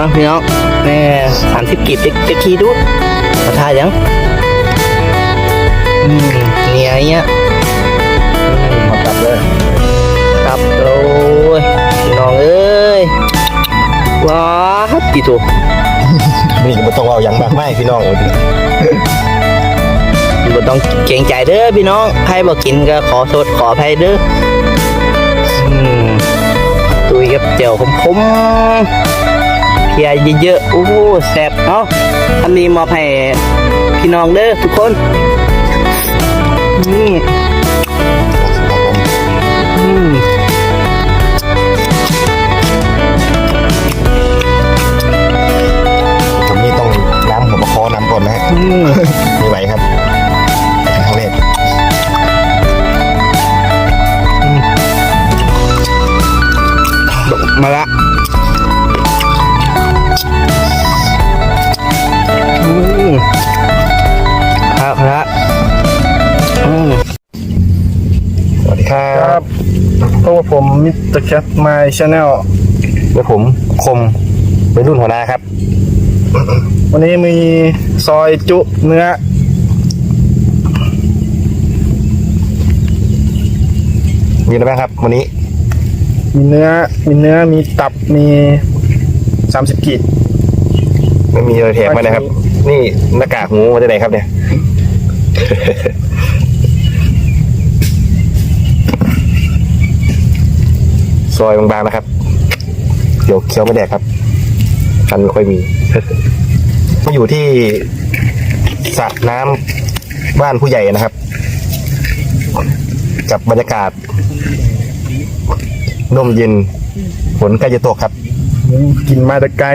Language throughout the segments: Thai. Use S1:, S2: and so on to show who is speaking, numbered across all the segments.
S1: อะพี่น้องแม่สามสิบกีบจะจะขี่ดูมาทายยังอืมเนี่ยเนี้ยอืม
S2: มาตัดเลย
S1: ครับโอ้ยพี่น้องเอ้ยว้าติถูก
S2: นี่ก็บ่ต้องเอาอย่างมากไม่พี่น้อง
S1: บ่ต้องเกรงใจเด้อพี่น้องใครบอกกินก็ขอโทษขออภัยเด้ออืมตุยกับเจียวคมๆเพียเยอะๆโอ้โหแซ่บเนาะอันนี้มอบให้พี่น้องเด้อทุกคนนี่
S2: แค
S3: ทไมชาแนล
S2: และผมคมเป็นรุ่นหัวหน้าครับ
S3: วันนี้มีซอยจุเนื้อ
S2: มีอะไรบ้างครับ วันนี้
S3: มีเนื้อ มีเนื้อ มีตับ มีสามสิบกีบ
S2: ไม่มีอะไรแถมมานะครับ นี่หน้ากากหมูมาจากไหนครับเนี่ย ซอยบางๆนะครับ เดี๋ยวเคี้ยวไม่แดกครับฟันไม่ค่อยมีมาอยู่ที่สระน้ำบ้านผู้ใหญ่นะครับ กับบรรยากาศร่มเย็นฝนใกล้จะตกครับ
S3: กินมาแต่ไกล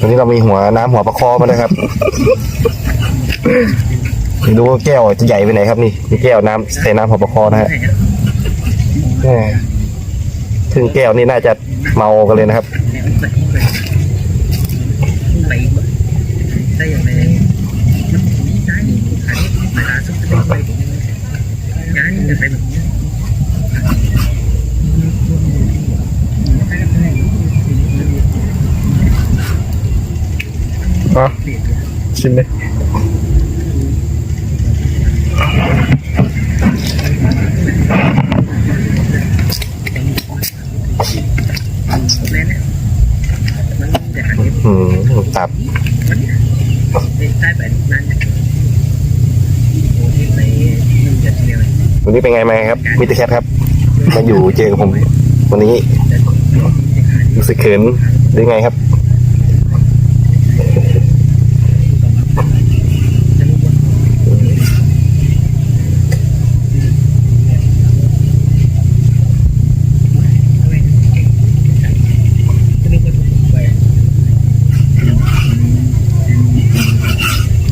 S2: วันนี้เรามีหัวน้ำหัวปลาคอมานะครับไม่รู้ว่าแก้วจะใหญ่ไปไหนครับนี่มีแก้วน้ำใส่น้ำหัวปลาคอนะฮะ แหม่ถึงแก้วนี่น่าจะเมากันเลยนะครับ
S3: อ๋อชิมเลย
S2: อืมตับวันนี้เป็นไงมาครับมิสเตรแคทครับ มาอยู่เจอกับผม วันนี้รู้สึกเขินหรือไงครับ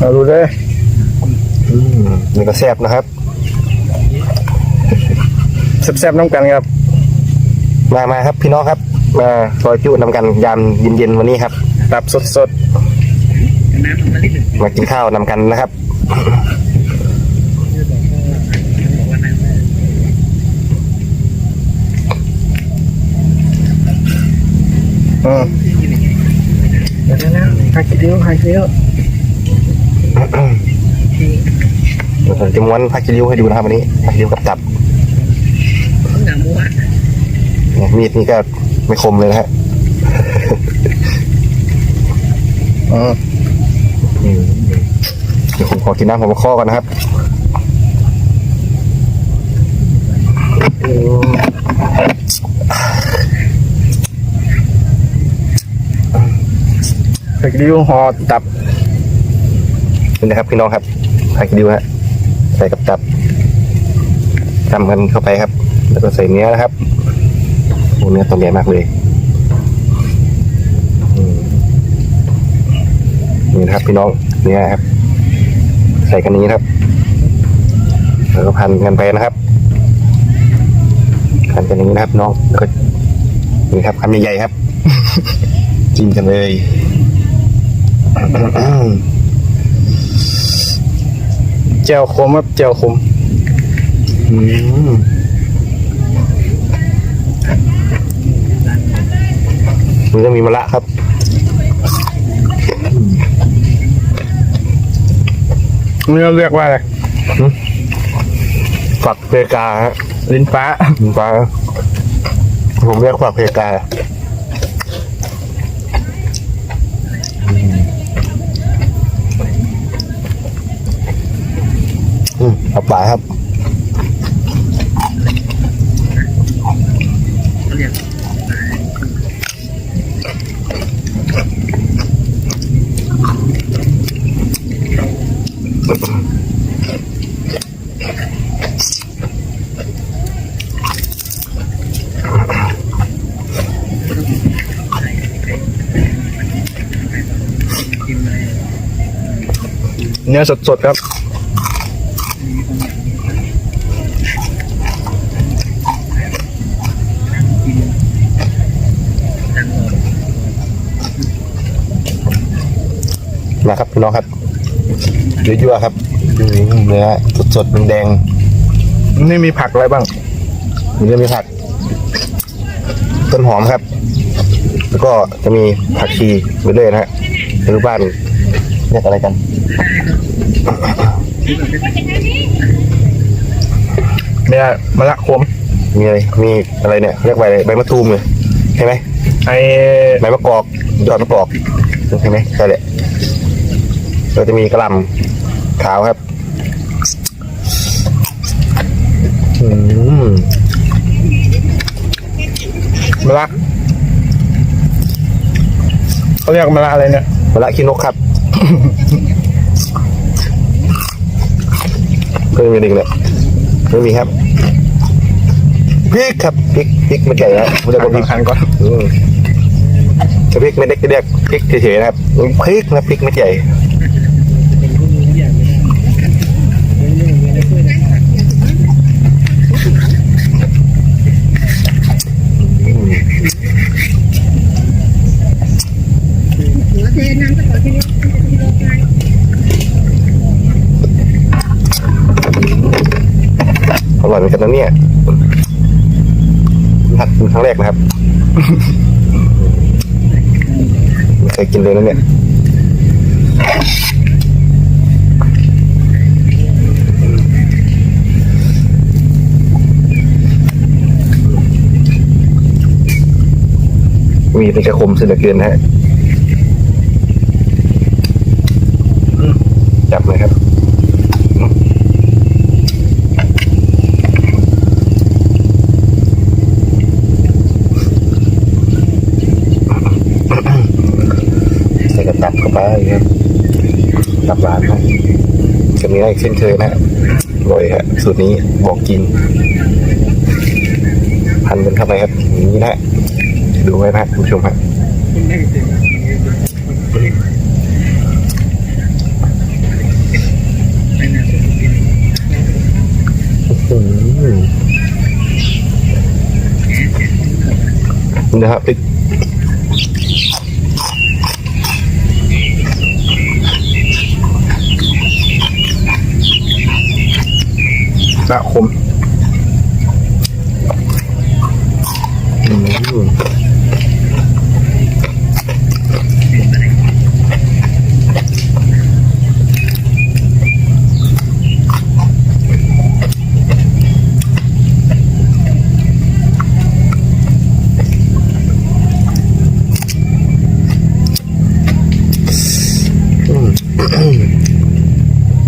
S3: เอาดูเลย
S2: อืมนี่ก็แซ่บนะครับ
S3: แซ่บๆน้ำกันครับ
S2: มามาครับ พี่น้องครับ มาซอยจุนำกันยามเย็นๆวันนี้ครับ
S3: ตับสด
S2: มากินข้าวนำกันนะครับ
S3: ๆอืมเดี๋ยวนะหาคิดเดียวหาคิดเดียว
S2: เดี๋ยว ผมจะม้วนผักกิริ้วให้ดูนะครับวันนี้ผักกิริ้วกับตับเนี่ยมีดนี่ก็ไม่คมเลยนะฮะ
S3: อืม
S2: อืมเดี๋ยวผมขอกินน้ำผมข้อก่อนนะครับ
S3: หาคิดเดียวหอตับ
S2: นี่นะครับพี่น้องครับผักกิริ้วฮะใส่กับตับทำกันเข้าไปครับ แล้วก็ใส่เนื้อนะครับโอ้เนื้อตัวใหญ่มากเลยนี่นะครับพี่น้องเนื้อครับ ใส่กันนี้ครับแล้วก็พันกันไปนะครับพันกันอย่างนี้นะครับ น้องแล้วก็นี่ครับคำใหญ่ๆครับ จิ้มกันเลย
S3: แจวขมครับเจวขม
S2: อืมมันก็มีมะระครับ
S3: นี่เราเรียกว่าอะไร
S2: ฝักเพกา
S3: ลิ้นฟ้า
S2: ลิ้นฟ้าผมเรียกฝักเพกา เอาปลาครับ
S3: เนื้อสดๆครับ
S2: นะครับพี่น้องครับยั่วๆครับอืมเนื้อสดๆแดง
S3: นี่มีผักอะไรบ้าง
S2: ๆมีเนื้อมีผัก ต้นหอมครับ แล้วก็จะมีผักชีไปเรื่อยนะฮะในรูปบ้านเรียกอะไรกัน
S3: เนี่ยมะละขม
S2: มีอะไรมีอะไรเนี่ยเรียกใบอะไรใบมะตูมเลยใช่ไหม
S3: ไอ
S2: ใบมะกอกยอดมะกอกใช่ไหมใช่แหละ ก็จะมีกระหลำขาวครับอืม
S3: มะละเขาเรียกมะละอะไรเนี่ย
S2: มะละขี้นกครับเพิ่งมีดิ่งเลยไม่มีครับพริกครับพริกพริกไม่ใหญ่นะไม่ได้บอกพริก
S3: คันก่อน
S2: อืมถ้าพริกไม่เล็กจะเรียกพริกเฉยๆนะครับพริกนะพริกไม่ใหญ่อร่อยเหมือ นกันนะเนี่ยหัดเป็นครั้งแรกนะครับไม่เคยกินเลยนะเนี่ยมีเป็นกระคมเสียเหลือเกินนะฮะจับเลยครับ ใส่กระตับเข้าไป ครับตับหวานครับจะมีอะไรเช่นเคยนะอร่อยฮะสูตรนี้บอกกิน พันกันเข้าไปครับอย่างนี้นะดูไว้นะคุณผู้ชมครับนี่นะครับ พริก
S3: มะขม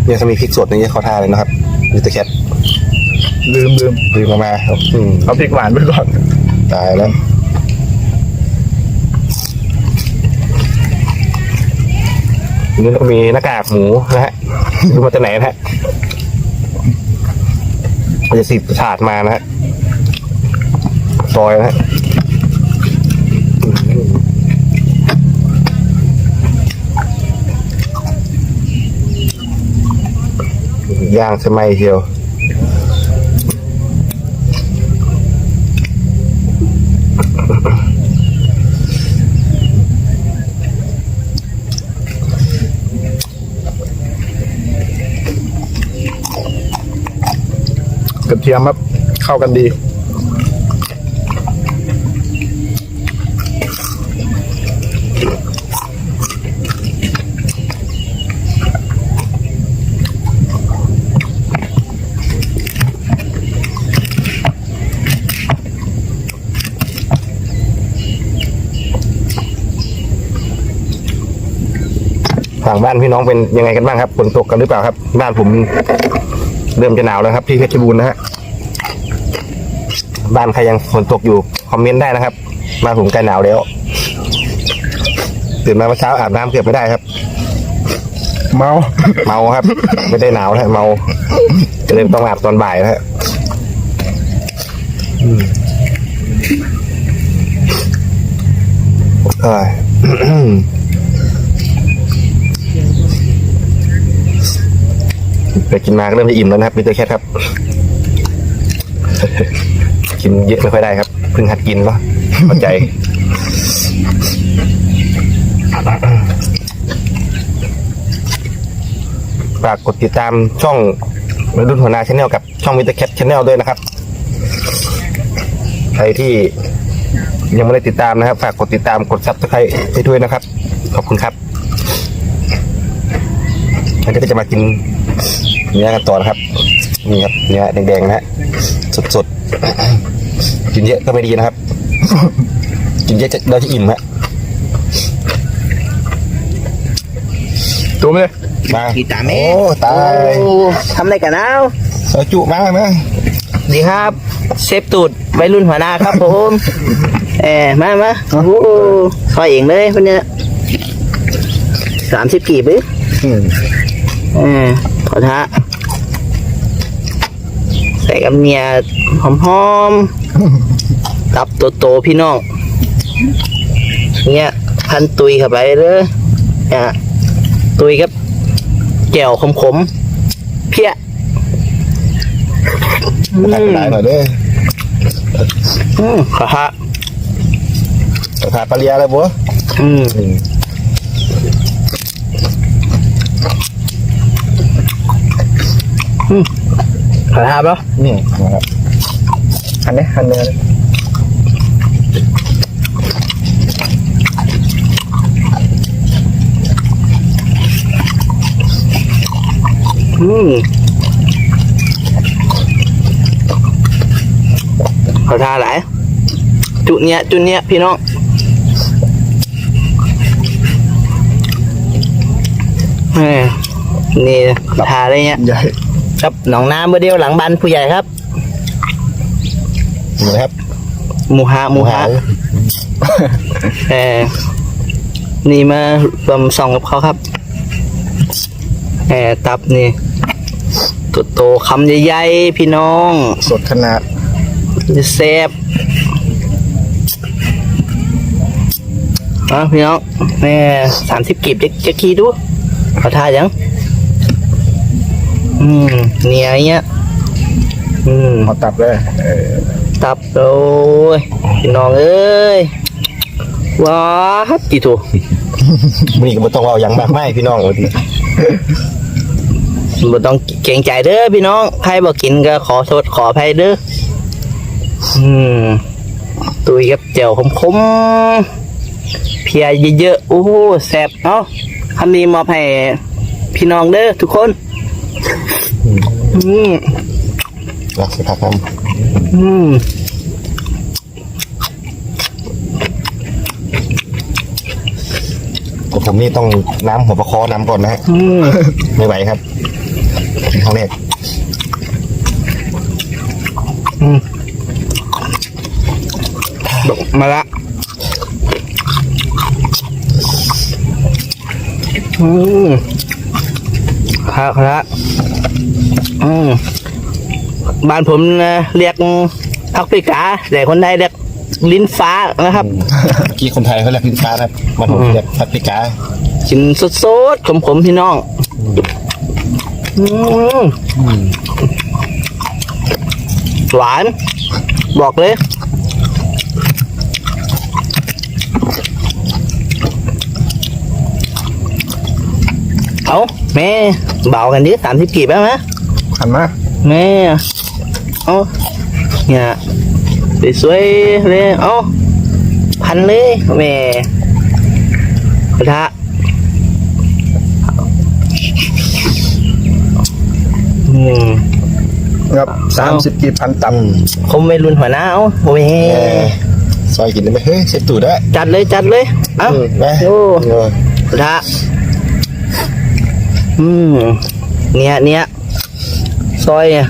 S2: เนี่ยถ้ามีพริกสดนี่เขาทาเลยนะครับมิสเตอร์แคท
S3: ลืมลืม
S2: ลืมออกมาครับอืม
S3: เอาพริกหวานไปก่อน
S2: ตายแล้วนี่ก็มีหน้ากากหมูนะฮะดูมาจากไหนนะฮะมันจะสิบถาดมานะฮะซอยนะฮะย่างสมัยเชียว
S3: เทียมครับ เข้ากันดี
S2: ต่างบ้านพี่น้องเป็นยังไงกันบ้างครับฝนตกกันหรือเปล่าครับ บ้านผมเริ่มจะหนาวแล้วครับ ที่เพชรบูรณ์นะฮะ บ้านใครยังฝนตกอยู่ คอมเมนต์ได้นะครับบ้านผมใกล้หนาวแล้ว ตื่นมาเมื่อเช้าอาบน้ำเกือบไม่ได้ครับ
S3: เมา
S2: เมาครับ ไม่ได้หนาวนะเมาก็เลยต้องอาบตอนบ่ายนะฮะอืมเอ้ย ไปกินมาก็เริ่มจะอิ่มแล้วนะครับมิสเตอร์แคทครับ กินเยอะไม่ค่อยได้ครับเพิ่งหัดกินเนาะเข้าใจฝากกดติดตามช่องรุ่นหัวหน้าชาแนลกับช่องมิสเตอร์แคทชาแนลด้วยนะครับ ใครที่ยังไม่ได้ติดตามนะครับ ฝากกดติดตามกดซับสไครต์ให้ด้วยนะครับ ขอบคุณครับอันนี้ก็จะมากินเนื้อกันต่อนะครับ นี่ครับเนื้อแดงๆนะฮะสดๆ กินเยอะก็ไม่ดีนะครับ กินเยอะจะเราจะอิ่มฮะ
S3: ตัวไปเลย
S2: มา
S1: กีตาร์แม่
S2: โอ้ตาย
S1: โอ้ทำอะไรกันเอา
S2: เอาจุมาไหม
S1: ดีครับ เซฟตูดวัยรุ่นหัวหน้าครับผมเออมามาโอ้โหซอยเองเลยคนเนี้ยสามสิบกีบหรือ
S3: อืม
S1: เออขอท้าใส่กับเมียหอมๆ รับตัวโตพี่น้อง เนี่ย พันตุยเข้าไปเลยเนี่ยตุยกับแก้วขมๆเพี้ย
S2: มาทานกันหลายหน่อยเด้อ
S1: อืมขอท้า
S2: ขาดปลาเลียแล้วบัว
S1: อืมขอท้าปะ
S2: นี่นะครับ
S3: อันนี้อันเนื้อเลย
S1: อืมขอท้าหลายจุเนี้ย จุเนี้ย พี่น้องเอ้ยนี่ทาอะไรเงี้ย
S3: ใหญ่
S1: ครับหนองน้ำเบอร์เดียวหลังบ้านผู้ใหญ่ครับ
S2: นี่นะครับ
S1: หมูฮาหมูฮาเออนี่มารวมส่องกับเขาครับแอตับนี่ตัวโตคำใหญ่ๆพี่น้อง
S3: สดขนาด
S1: จะแซ่บอะพี่น้องแม่สามสิบกีบจะจะขี่ดูขอทายัง อืม เนี่ยเงี้ย อืม
S3: เอาตับเลยเออ
S1: ตับโอ้ยพี่น้องเอ้ยว้าวติโถู
S2: มันนี่ก็ไม่ต้องเอาอย่างมากไม่พี่น้องวันนี้
S1: บ่ต้องเกรงใจเด้อพี่น้องใครบอกกินก็ขอโทษขออภัยเด้ออืมตุยกับเจียวคมๆเพียเยอะๆโอ้โหแซ่บเอ้าคำนี้มอบให้พี่น้องเด้อทุกคน อืม
S2: รักสักพักน้
S1: อืมำ
S2: ของผมนี่ต้องน้ำหัวปลาคอน้ำก่อนนะฮะ
S1: อืม
S2: ไม่ไหวครับกินครั้งแรก
S1: มาละอืมครับครับอืม บ้านผมนะเรียกพักปิกาแต่คนไทยเรียกลิ้นฟ้านะครับ
S2: เมื่อกี้คนไทยเขาเรียกพิซซ่าครับมันผมเรียกพัตติกา
S1: กินสดๆขมๆพี่น้องอืมหวาน บอกเลยเอาแม่เบากันดิสามสิบกีบแล้วไหม
S3: หันมา
S1: แม่ เอาเนี่ยสวยๆเลยเอาพันเลยแม่กระทะอืม
S3: ครับสามสิบกี่พันตับ
S1: คมไม่รุนหัวหน้าเอาโอ้ย
S2: เออซอยกินได้ไหมเฮ้ยเช็ดตูดได้
S1: จัดเลยจัดเลยเอ้า
S2: อืมนะ
S1: โอ้
S2: เออก
S1: ระทะอืม เนี่ยเนี่ยซอยเนี่ย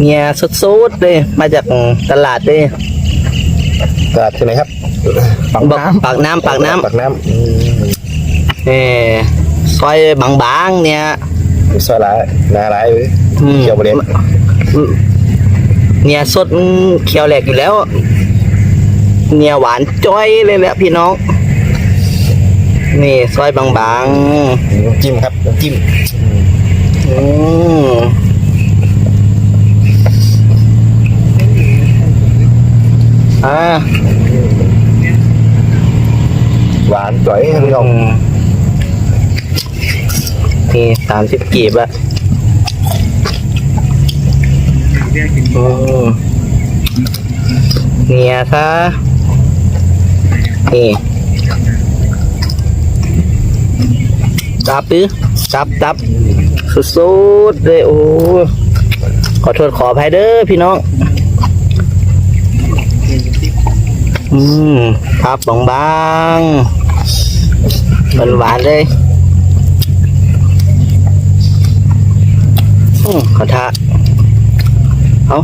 S1: เนี่ยสุดๆเลยมาจากตลาดเลย
S2: ตลาดที่ไหนครับ
S3: ปัง
S1: บอก
S3: น้
S1: ปากน้ำปากน้
S2: ปากน้ำอืมำ
S1: เออซอยบางๆเนี่ย
S2: ซอยร้ายนาร้ายเลย
S1: อืม
S2: เขียวประเด็น
S1: เนี่ยสดเขียวแหลกอยู่แล้ว เนี่ยหวานจ้อยเลยแหละพี่น้องนี่ซอยบาง
S2: น้ำจิ้มครับน้ำจิ้ม
S1: ๆอืมอ่า
S2: หวานจ่ อย่านผู้ช
S1: อื
S2: ม
S1: มนี่สามสิบกีบอะอืมเนี่ยซะนี่จับดิจับจับสุดๆเลยโอ้ขอโทษขออภัยเด้อพี่น้อง อืมครับบางๆ มันหวานๆเลยอืมขอทะเอา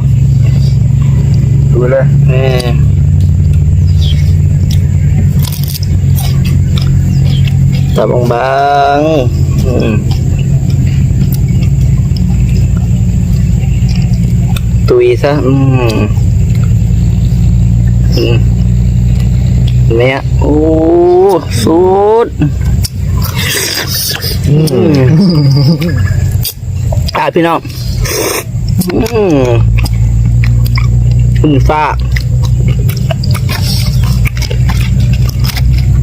S3: ดูเลย
S1: เออจับบางๆอืมตุยซะอืมอืมเนี่ยโอ้สุด อืมอะพี่น้องอืมคุณฟ้า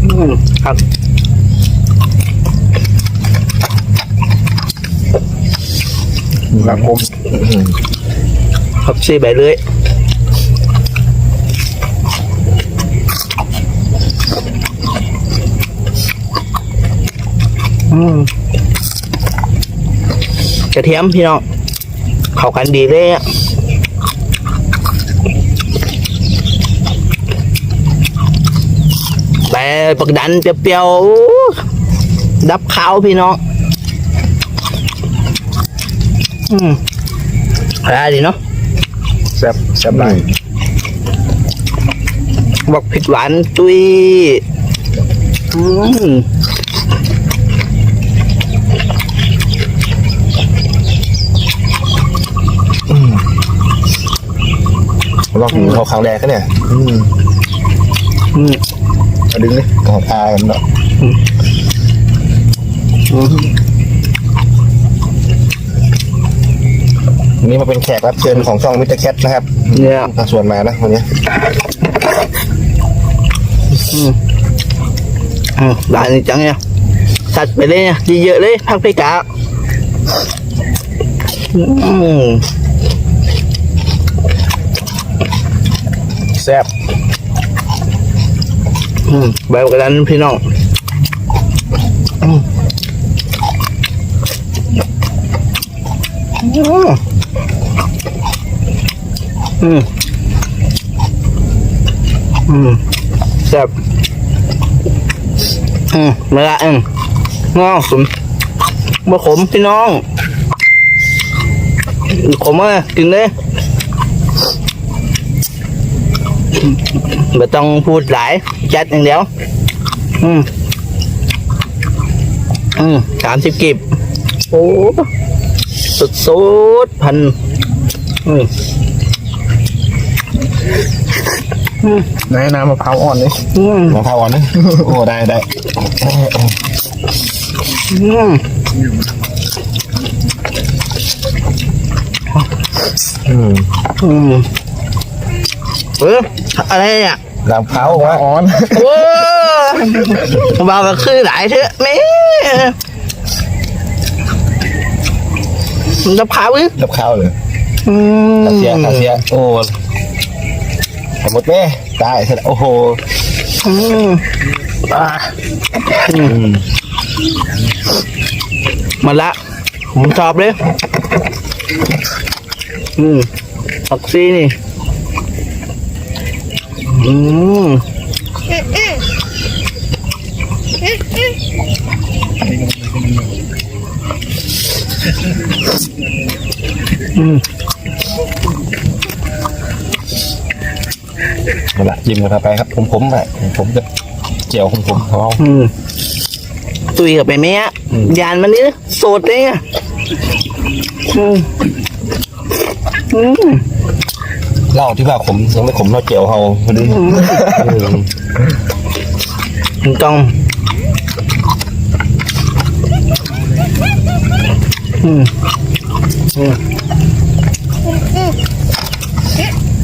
S1: อืมครับ
S3: หลังผม
S1: ผักชีใบเลื่อย กระเทียมพี่น้องเข้ากันดีเลยอะใบปักดันเปรี้ยวๆอู้ดับข้าวพี่น้องอืมได้ดีเนาะ
S3: แซ่บแซ่บหลาย
S1: บอกผิดหวานจุยอืม
S2: ลองกินเขาครั้งแรกก็เนี่ย
S3: อืม
S1: อืม
S3: มาดึงเลย
S2: ขอพากันเนาะ
S1: อืม
S2: วันนี้มาเป็นแขกรับเชิญของช่องมิสเตอร์แคทนะครับ
S1: เนี่ย
S2: มาชวนมานะวันนี้
S1: อืมอืมหวานจริงจังเนี่ยสัดไปเลยเนี่ยเยอะๆเลยพักไปกะอืม
S2: แซ่บ
S1: แบบกระดันพี่น้องอืมอืมอืมแซ่บอืมมาละเอืมงอขมบ่ขมพี่น้องขมอะกินเลย ไม่ต้องพูดหลายจัดอย่างเดียว อืม อืมสามสิบกิบโอ้สุดสุดๆพัน อืม
S3: ไหนน้ำมะพร้าวอ่อนเลย
S1: อืม
S2: มะพร้าวอ่อนนะโอ้ได้ได้
S1: อืม
S2: อืม
S1: อืม เอออะไรเนี่ย
S2: ลำพร้าววะ
S3: อ่อน
S1: โอ้บาก็คือหลายเถอะแม่มันจะพาวิ
S2: รับข้าวเลย
S1: อืม
S2: คาเซียคาเซียโอ้หมดแม่ตายเสร็จโอ้โห
S1: อืมอ่า
S2: อืม
S1: มาละผมชอบเลย อืมออกซีนี่ อืม
S2: เอาละยิ้มกันไปครับ ผมผมแบบผมจะเจียวของผมเขา
S1: อืมตุยกับไปไหมอะยานมันนี่โสดเลยอะอืมอืม
S2: เหล้าที่ว่าขมยังไม่ขมเท่าเจียวเขาพอดีอืม
S1: มันต้องอืมอืม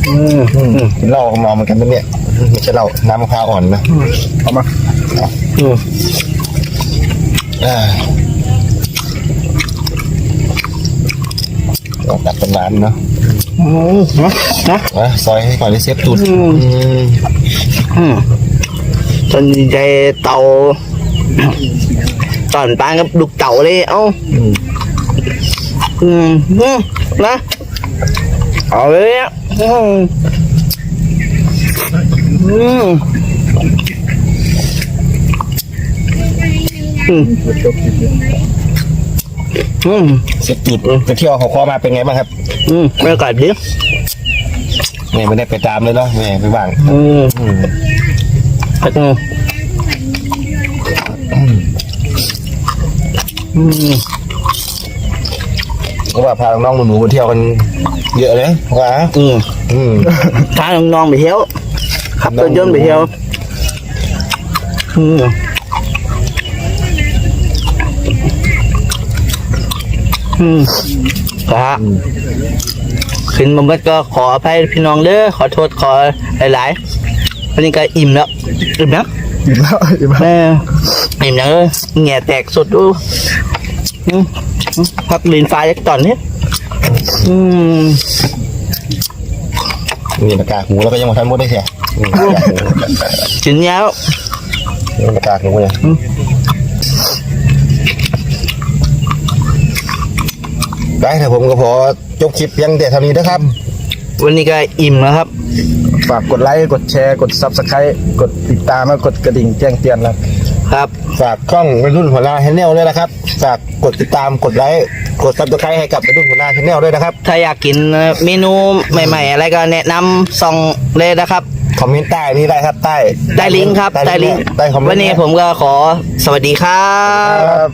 S1: อืมอืม
S2: กินเหล้าก็เมาเหมือนกันนะเนี่ยไม่ใช่เหล้าน้ำมะพร้าวอ่อนนะ
S3: เอามา
S1: อืม
S2: อ่าออกจากตำนานเนาะ
S1: อืมนะนะ
S2: มาซอยให้ก่อนที่เซฟตูด
S1: อืม
S2: อืม
S1: อืมสนใจเต่าตอนปานกับลูกเต่าเลยเอ้า
S2: อืม
S1: อืมอืมนะเอาเลยอะอืมอืมอืมอืม
S2: เซฟตูดไปเที่ยวเขาคอมาเป็นไงบ้างครับ
S1: อืมบรรยากาศดี
S2: แม่ไม่ได้ไปตามเลยเนาะแม่ไปบ้าง
S1: อืม
S2: อืม
S1: พักหนึ่งอืม
S2: เพราะว่าพาน้องๆหนูๆไปเที่ยวกันเยอะเลยว่า
S1: อืม
S2: อืม
S1: พาน้องๆไปเที่ยวขับรถยนต์ไปเที่ยวอืมอืม ครับขึ้นมาเมื่อก็ขออภัยพี่น้องเด้อขอโทษขอหลายๆวันนี้ก็อิ่มแล้วอิ่มแล้ว
S3: อิ่มแล้วอิ่มแล้ว
S1: แม่อิ่มแล้วเลยแง่แตกสดดูอืมอืมพักลินฟ้าจักตอนนี้อืม
S2: นี่หน้ากากหมูแล้วก็ยังมาทันหมดได้แค่อืม
S1: กินแล้ว
S2: นี่หน้ากากหมูเนี่ย ได้แต่ผมก็พอจบคลิปเพียังแต่เท่านี้นะครับ
S1: วันนี้ก็อิ่มแล้วครับ
S3: ฝากกดไลค์ กดแชร์ กดซับสไครต์กดติดตามแล้วกดกระดิ่งแจ้งเตือนแล้ว
S1: ครับ
S2: ฝากช่องวัยรุ่นหัวหน้าชแนลด้วยนะครับ ฝากกดติดตาม กดไลค์ กดซับสไครต์ให้กับวัยรุ่นหัวหน้าชแนลด้วยนะครับ
S1: ถ้าอยากกินเมนูใหม่ ๆ อะไรก็แนะนำส่องเลยนะครับ
S2: คอมเมนต์ใต้นี่ได้ครับ ใต้
S1: ได้ลิงก์ครับ ได้ลิงก์
S2: ได้คอมเมนต์
S1: วันนี้ผมก็ขอสวัสดีครับ
S3: ครับ